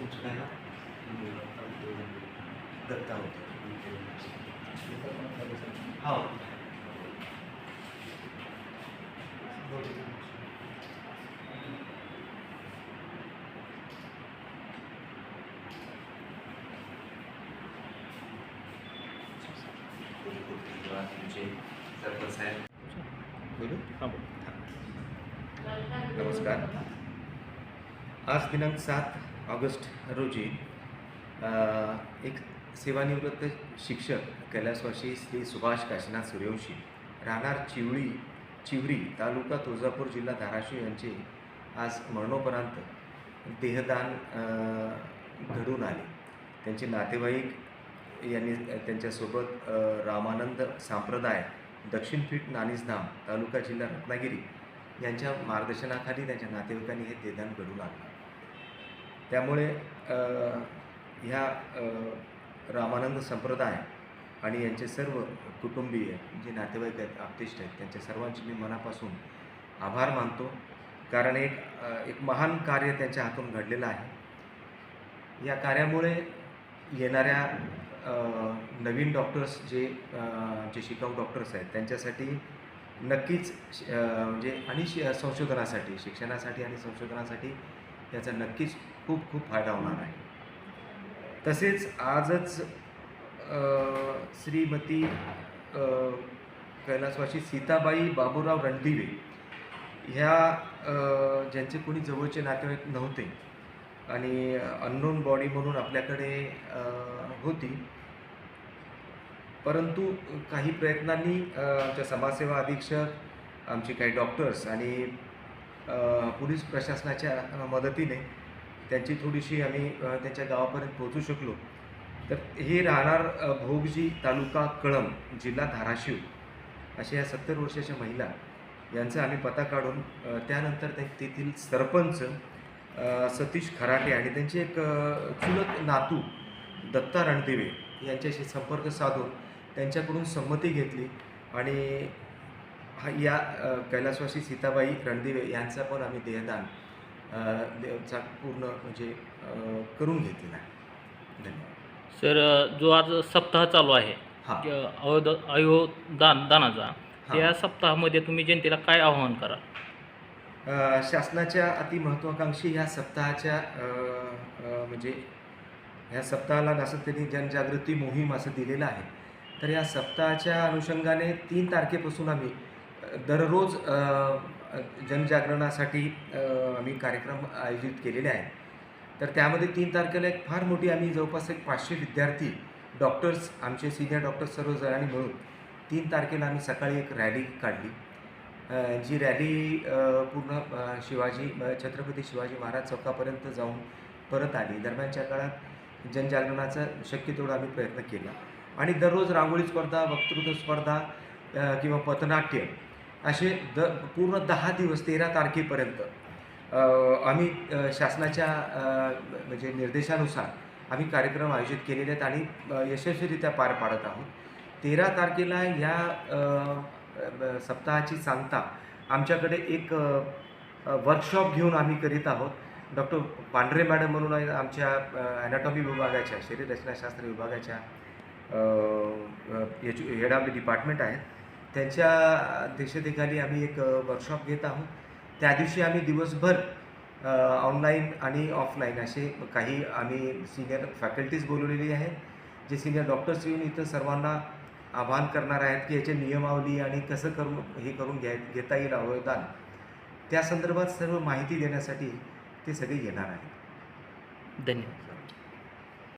तुमचं काय नाव दत्ता होते हो तुमचे सरपंच साहेब बोलू नमस्कार आज दिनांक सात ऑगस्ट रोजी एक सेवानिवृत्त शिक्षक कैलासवासी श्री सुभाष काशीनाथ सूर्यवंशी राहणार चिवळी चिवरी तालुका तुळजापूर जिल्हा धाराशिव यांचे आज मरणोपरांत देहदान घडून आले. त्यांचे नातेवाईक यांनी त्यांच्यासोबत रामानंद संप्रदाय दक्षिणपीठ नानीसधाम तालुका जिल्हा रत्नागिरी यांच्या मार्गदर्शनाखाली त्यांच्या नातेवाईकांनी हे देहदान घडून आणलं. त्यामुळे ह्या रामानंद संप्रदाय आणि यांचे सर्व कुटुंबीय जे नातेवाईक आहेत आप्तिष्ट आहेत त्यांच्या सर्वांचे मी मनापासून आभार मानतो. कारण एक एक महान कार्य त्यांच्या हातून घडलेलं आहे. या कार्यामुळे येणाऱ्या नवीन डॉक्टर्स जे जे शिकाऊ डॉक्टर्स आहेत त्यांच्यासाठी नक्कीच श- म्हणजे आणि शि संशोधनासाठी शिक्षणासाठी आणि संशोधनासाठी याचा नक्कीच खूप खूप फायदा होणार आहे. तसेच आजच श्रीमती कैलासवाशी सीताबाई बाबूराव रणदिवे ह्या ज्यांचे कोणी जवळचे नातेवाईक नव्हते आणि अननोन बॉडी म्हणून आपल्याकडे होती. परंतु काही प्रयत्नांनी आमच्या समाजसेवा अधीक्षक आमचे काही डॉक्टर्स आणि पोलीस प्रशासनाच्या मदतीने त्यांची थोडीशी आम्ही त्यांच्या गावापर्यंत पोहोचू शकलो. तर हे राहणार भोगजी तालुका कळम जिल्हा धाराशिव अशा या सत्तर वर्षाच्या महिला यांचा आम्ही पता काढून त्यानंतर ते तेथील सरपंच सतीश खराटे आणि त्यांचे एक चुलत नातू दत्ता रणदिवे यांच्याशी संपर्क साधून त्यांच्याकडून संमती घेतली आणि हा या कैलासवासी सीताबाई रणदिवे यांचा पण आम्ही देहदान देवचा पूर्ण म्हणजे करून घेतलेला आहे. धन्यवाद. सर जो आज सप्ताह चालू आहे हां. अवध अयोदान दानाचा त्या सप्ताहामध्ये तुम्ही जनतेला काय आवाहन करा शासनाच्या अतिमहत्त्वाकांक्षी ह्या सप्ताहाच्या म्हणजे ह्या सप्ताहाला असं त्यांनी जनजागृती मोहीम असं दिलेलं आहे. तर या सप्ताहाच्या अनुषंगाने तीन तारखेपासून आम्ही दररोज जनजागरणासाठी आम्ही कार्यक्रम आयोजित केलेले आहेत. तर त्यामध्ये तीन तारखेला एक फार मोठी आम्ही जवळपास एक पाचशे विद्यार्थी डॉक्टर्स आमचे सिनियर डॉक्टर्स सर्व जणांनी मिळून तीन तारखेला आम्ही सकाळी एक रॅली काढली. जी रॅली पूर्ण शिवाजी छत्रपती शिवाजी महाराज चौकापर्यंत जाऊन परत आली. दरम्यानच्या काळात जनजागरणाचा शक्य तेवढा आम्ही प्रयत्न केला. आणि दररोज रांगोळी स्पर्धा वक्तृत्व स्पर्धा किंवा पथनाट्य असे द पूर्ण दहा दिवस तेरा तारखेपर्यंत आम्ही शासनाच्या म्हणजे निर्देशानुसार आम्ही कार्यक्रम आयोजित केलेले आहेत आणि यशस्वीरित्या पार पाडत आहोत. तेरा तारखेला या सप्ताहाची सांगता आमच्याकडे एक वर्कशॉप घेऊन आम्ही करीत आहोत. डॉक्टर पांढरे मॅडम म्हणून आमच्या ॲनाटॉमी विभागाच्या शरीर रचनाशास्त्र विभागाच्या एच हेड ऑफ डिपार्टमेंट आहेत. त्यांच्या अध्यक्षतेखाली आम्ही एक वर्कशॉप घेत आहोत. त्या दिवशी आम्ही दिवसभर ऑनलाईन आणि ऑफलाईन असे काही आम्ही सिनियर फॅकल्टीज बोलवलेली आहेत जे सिनियर डॉक्टर्स येऊन इथं सर्वांना आवाहन करणार आहेत की याचे नियमावली आणि कसं करून हे करून घ्या घेता येईल अवयदान त्या संदर्भात सर्व माहिती देण्यासाठी ते सगळे येणार आहेत. धन्यवाद.